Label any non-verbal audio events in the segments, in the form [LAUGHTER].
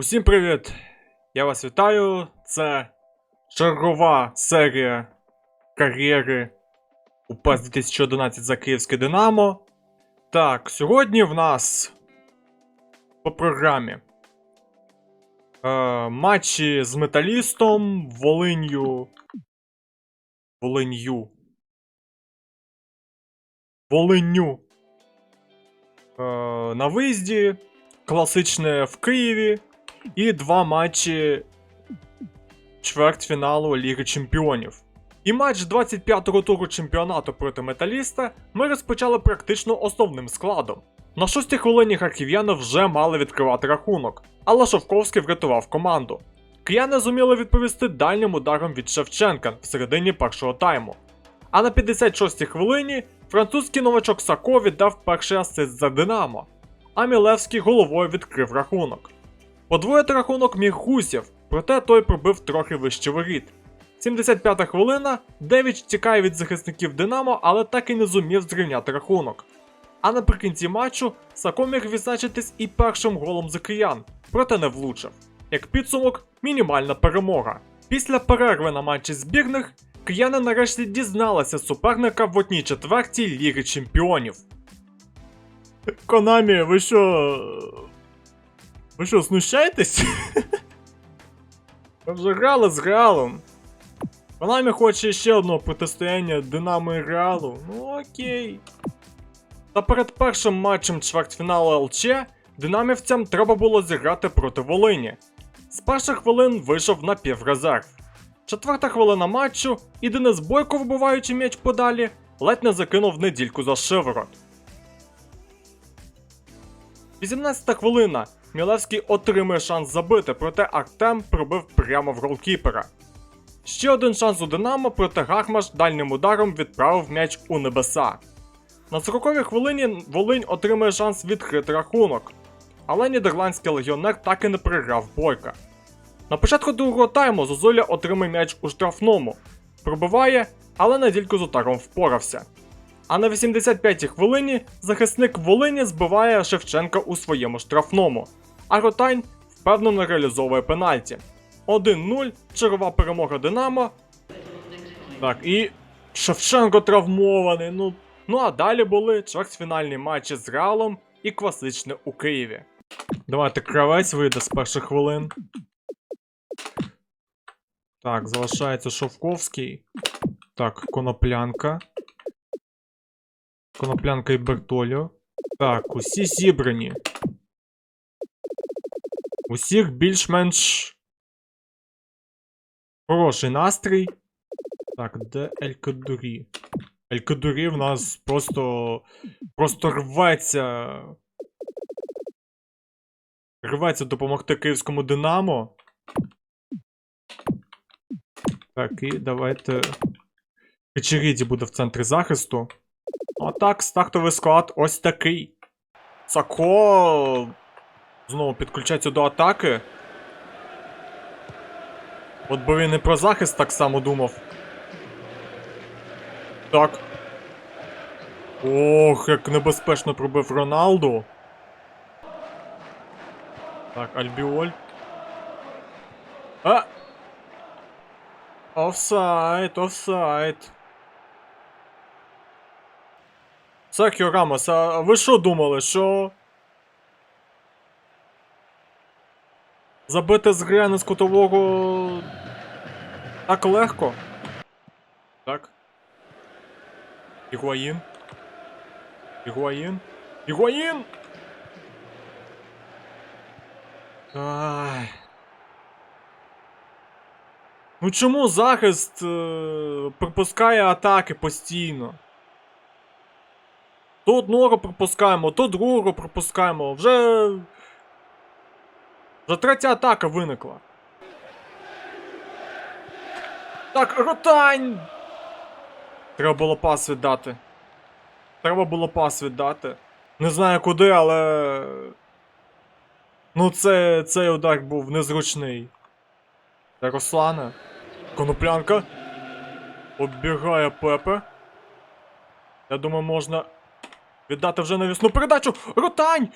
Усім привіт! Я вас вітаю. Це чергова серія кар'єри УПС 2011 за Київське Динамо. Так, сьогодні в нас по програмі е, матчі з металістом, Волинью. Волинью. Волиню. Е, на виїзді. Класичне в Києві. І два матчі чвертьфіналу Ліги Чемпіонів. І матч 25-го туру чемпіонату проти металіста ми розпочали практично основним складом. На шостій хвилині харків'яни вже мали відкривати рахунок, але Шовковський врятував команду. Кияни зуміли відповісти дальнім ударом від Шевченка в середині першого тайму. А на 56-й хвилині французький новачок Сако віддав перший асист за Динамо, а Мілевський головою відкрив рахунок. Подвоїти рахунок міг Гусєв, проте той пробив трохи вище воріт. 75-та хвилина, Девіч тікає від захисників Динамо, але так і не зумів зрівняти рахунок. А наприкінці матчу Сако міг відзначитись і першим голом за киян, проте не влучив. Як підсумок, мінімальна перемога. Після перерви на матчі збірних, кияни нарешті дізналися суперника в одній четвертій Ліги Чемпіонів. Конамі, ви що. Ви що, знущаєтесь? [LAUGHS] Вже грали з Реалом. Конамі хоче ще одного протистояння Динамо і Реалу. Ну окей. Та перед першим матчем чвертьфіналу ЛЧ динамівцям треба було зіграти проти Волині. З перших хвилин вийшов на піврезерв. Четверта хвилина матчу, і Денис Бойко, вбиваючи м'яч подалі, ледь не закинув недільку за шиворот. 18 хвилина. Мілевський отримує шанс забити, проте Артем пробив прямо в голкіпера. Ще один шанс у Динамо, проте Гармаш дальнім ударом відправив м'яч у небеса. На 40-й хвилині Волинь отримує шанс відкрити рахунок, але нідерландський легіонер так і не приграв бойка. На початку другого тайму Зозуля отримує м'яч у штрафному, пробиває, але недільку з ударом впорався. А на 85-й хвилині захисник Волині збиває Шевченка у своєму штрафному, а Ротань впевнено реалізовує пенальті. 1-0, чергова перемога Динамо. Так, і Шевченко травмований. Ну, ну а далі були чвертьфінальні матчі з Реалом і класичне у Києві. Давайте кравець вийде з перших хвилин. Так, залишається Шовковський. Так, коноплянка. Коноплянка і Бертоліо. Так, усі зібрані. Усіх більш-менш хороший настрій. Так, де Елькадурі? Елькадурі в нас просто. просто рветься. Рветься допомогти київському Динамо. Так, і давайте. Печеріді буде в центрі захисту. А так, стартовий склад ось такий. Сако знову підключається до атаки. От би він і про захист так само думав. Так. Ох, як небезпечно пробив Роналду. Так, Альбіоль. А! Офсайд, офсайд. Серхіо Рамос, а ви що думали, що. Забити з гри з кутового так легко? Так. Ігуаїн. Ігуаїн. Ігуаїн! Ай. Ну чому захист е, пропускає атаки постійно? То одного пропускаємо, то другого пропускаємо. Вже. Вже третя атака виникла. Так, ротань! Треба було пас віддати. Треба було пас віддати. Не знаю куди, але. Ну, це, цей удар був незручний. Це Руслана. Коноплянка. Оббігає Пепе. Я думаю, можна віддати вже навісну передачу. Ротань!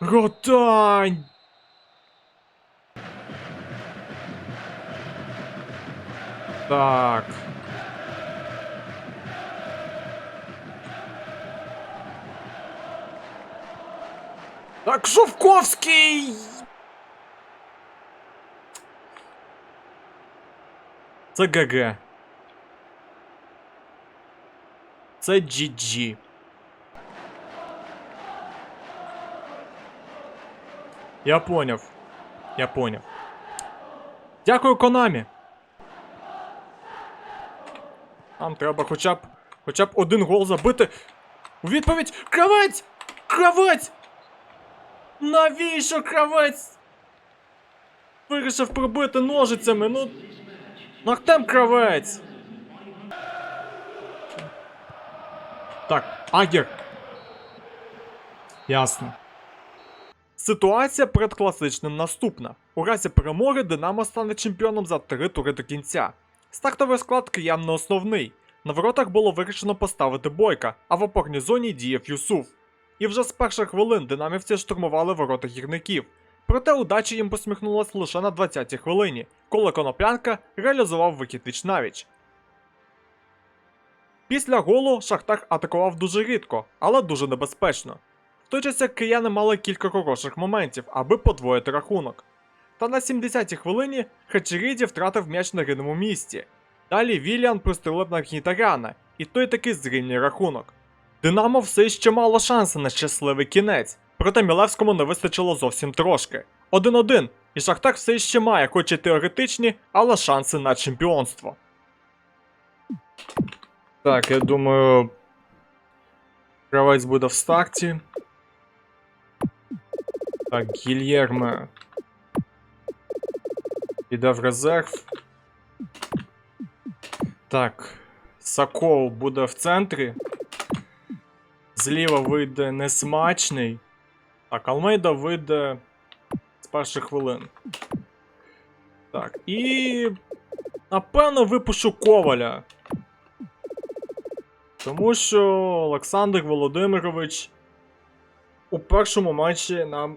Ротань! Так. Так, Шовковський! Це ГГ. Я поняв. Я поняв. Дякую, Конамі. Нам треба хоча б хоча б один гол забити. У відповідь кравець! Кравець! Навіщо кравець? Вирішив пробити ножицями, ну. Нахтем кравець. Так, Агір. Ясно. Ситуація перед класичним наступна. У разі перемоги Динамо стане чемпіоном за три тури до кінця. Стартовий склад киян не основний. На воротах було вирішено поставити бойка, а в опорній зоні діяв Юсуф. І вже з перших хвилин динамівці штурмували ворота гірників. Проте удача їм посміхнулась лише на 20-й хвилині, коли Коноплянка реалізував вихід віч навіч. Після голу Шахтар атакував дуже рідко, але дуже небезпечно. В той час як кияни мали кілька хороших моментів, аби подвоїти рахунок. Та на 70-й хвилині Хачеріді втратив м'яч на рідному місці. Далі Віліан прострілив на Гнітаряна, і той таки зрівнює рахунок. Динамо все ще мало шансу на щасливий кінець, проте Мілевському не вистачило зовсім трошки. 1-1, і Шахтар все ще має, хоч і теоретичні, але шанси на чемпіонство. Так, я думаю. Кравець буде в старті. Так, Гільєрме. Іде в резерв. Так. Сокол буде в центрі. Зліва вийде несмачний. Так, Алмейда вийде з перших хвилин. Так, і. Напевно, випушу Коваля. Тому що Олександр Володимирович у першому матчі нам,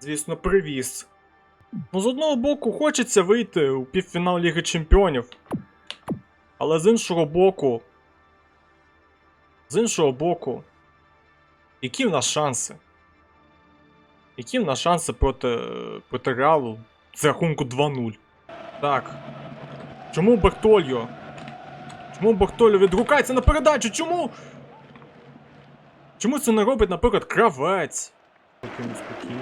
звісно, привіз. Ну, з одного боку, хочеться вийти у півфінал Ліги Чемпіонів. Але з іншого боку. З іншого боку. Які в нас шанси? Які в нас шанси проти, проти Реалу з рахунку 2-0? Так. Чому Бертольо? Чому Бертольо відгукається на передачу? Чому? Чому це не робить, наприклад, кравець? Спокійно, спокійно.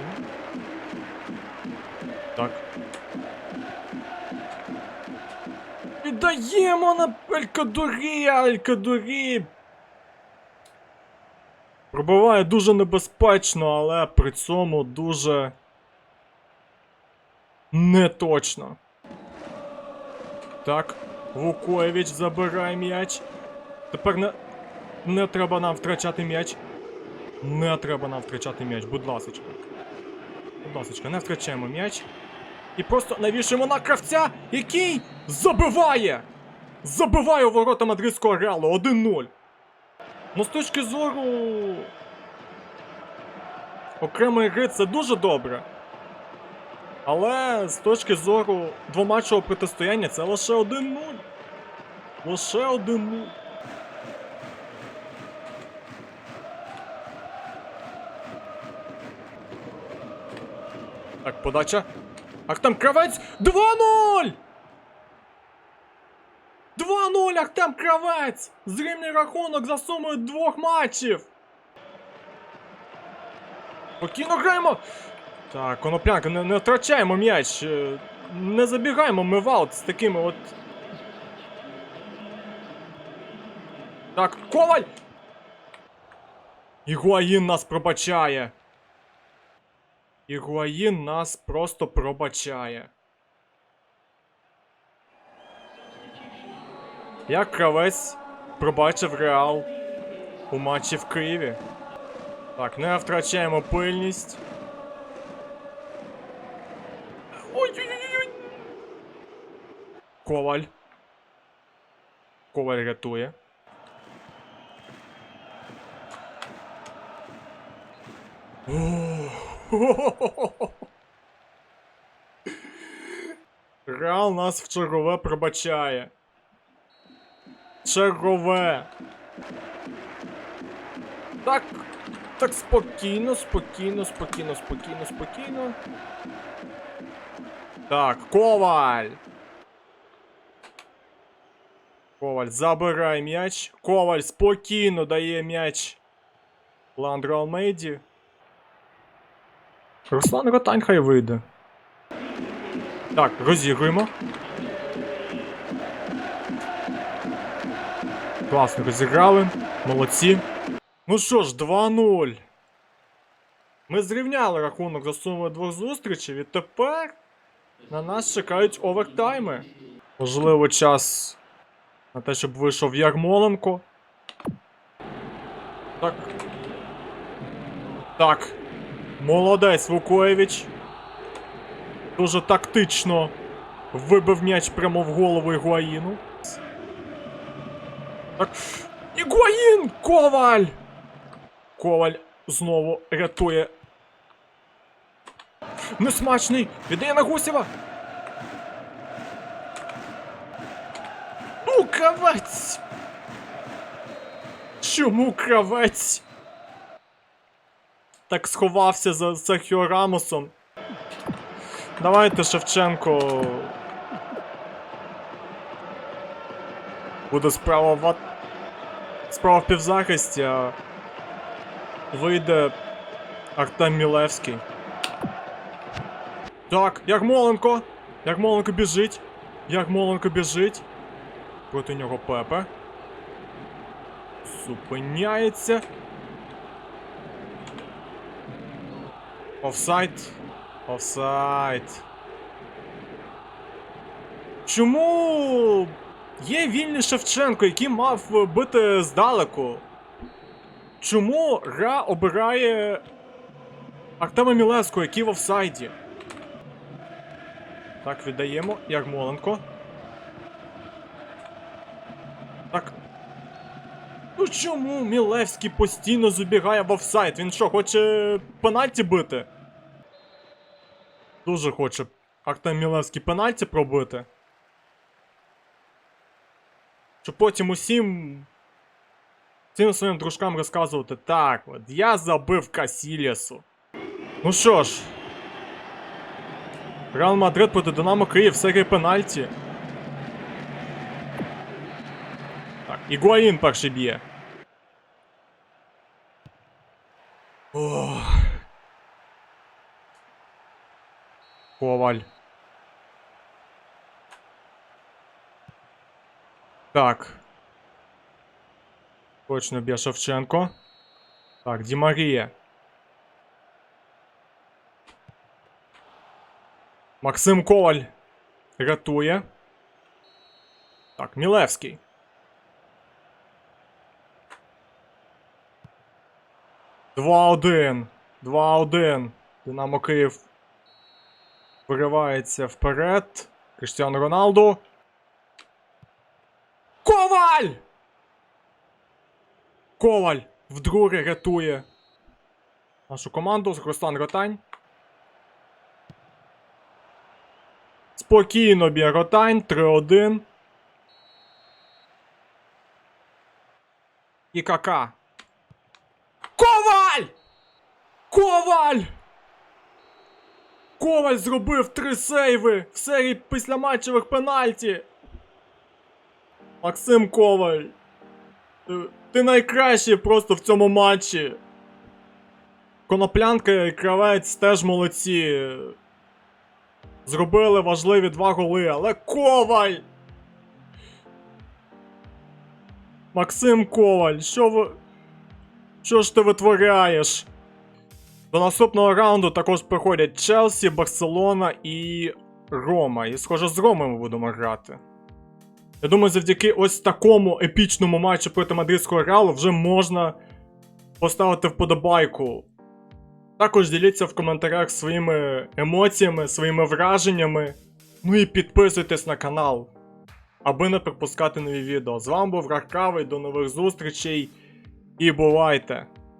Так. Віддаємо на Елькадурі, Елькадурі. Пробиває дуже небезпечно, але при цьому дуже неточно. Так, Вукоєвич забирає м'яч. Тепер не, не треба нам втрачати м'яч. Не треба нам втрачати м'яч, будь ласочка. Будь ласочка, не втрачаємо м'яч. І просто навішуємо на кравця, який забиває! Забиває у ворота мадридського реалу 1-0. Ну, з точки зору. Окремої гри це дуже добре. Але з точки зору двоматчевого протистояння це лише 1-0. Лише 1-0. Так, подача. Ахтем Кравець 2-0! 2-0 Ахтем Кравець! Зрівний рахунок за сумою двох матчів! Спокійно граємо! Так, коноплянка, не, не втрачаємо м'яч. е, Не забігаємо ми в аут з такими от. Так, Коваль! Ігуаїн нас пробачає. Ігуаїн нас просто пробачає. Як кравець пробачив Реал у матчі в Києві. Так, не втрачаємо пильність. Ой-ой-ой! Коваль. Коваль рятує. Реал нас в чергове пробачає. Чергове. Так. Так спокійно, спокійно, спокійно, спокійно, спокійно. Так, Коваль. Коваль забирає м'яч. Коваль спокійно дає м'яч Ландро Алмейді. Руслан Ротань хай вийде. Так, розігруємо. Класно розіграли. Молодці. Ну що ж, 2-0. Ми зрівняли рахунок за сумою двох зустрічей, і тепер на нас чекають овертайми. Можливо, час на те, щоб вийшов Ярмоленко. Так. Так. Молодець Вукоєвич. Дуже тактично вибив м'яч прямо в голову Ігуаїну. Так. Ігуаїн! Коваль! Коваль знову рятує. Несмачний! Віддає на Гусєва! Ну, кравець! Чому кравець? Так сховався за Серхіо Рамосом. Давайте Шевченко. Буде справа в справа в півзахисті, а вийде Артем Мілевський. Так, Ярмоленко! Ярмоленко біжить. Ярмоленко біжить. Проти нього Пепе. Зупиняється. Офсайд. Офсайд. Чому є вільний Шевченко, який мав бити здалеку? Чому Ра обирає Артема Мілевського, який в офсайді? Так, віддаємо Ярмоленко. Так. Ну чому Мілевський постійно забігає в офсайд? Він що, хоче пенальті бити? Дуже хоче Артем Мілевський пенальті пробити. Щоб потім усім. Всім своїм дружкам розказувати так, от я забив Касілєсу. Ну що ж. Реал Мадрид проти Динамо Київ серії пенальті. Так, Ігуаїн перший б'є. Ох. Коваль. Так. Точно б'є Шевченко. Так, Ді Марія. Максим Коваль рятує. Так, Мілевський. Два-один. Два-один. Динамо Київ виривається вперед. Криштіану Роналду. Коваль! Коваль вдруге рятує нашу команду. з Руслан Ротань. Спокійно б'є Ротань. 3-1. І Кака. Коваль! Коваль! Коваль зробив три сейви в серії післяматчевих пенальті. Максим Коваль. Ти, найкращий просто в цьому матчі. Коноплянка і кравець теж молодці. Зробили важливі два голи, але Коваль! Максим Коваль, що ви. Що ж ти витворяєш? До наступного раунду також приходять Челсі, Барселона і Рома. І схоже, з Роми ми будемо грати. Я думаю, завдяки ось такому епічному матчу проти мадридського реалу вже можна поставити вподобайку. Також діліться в коментарях своїми емоціями, своїми враженнями. Ну і підписуйтесь на канал, аби не пропускати нові відео. З вами був Раркавий, до нових зустрічей і бувайте!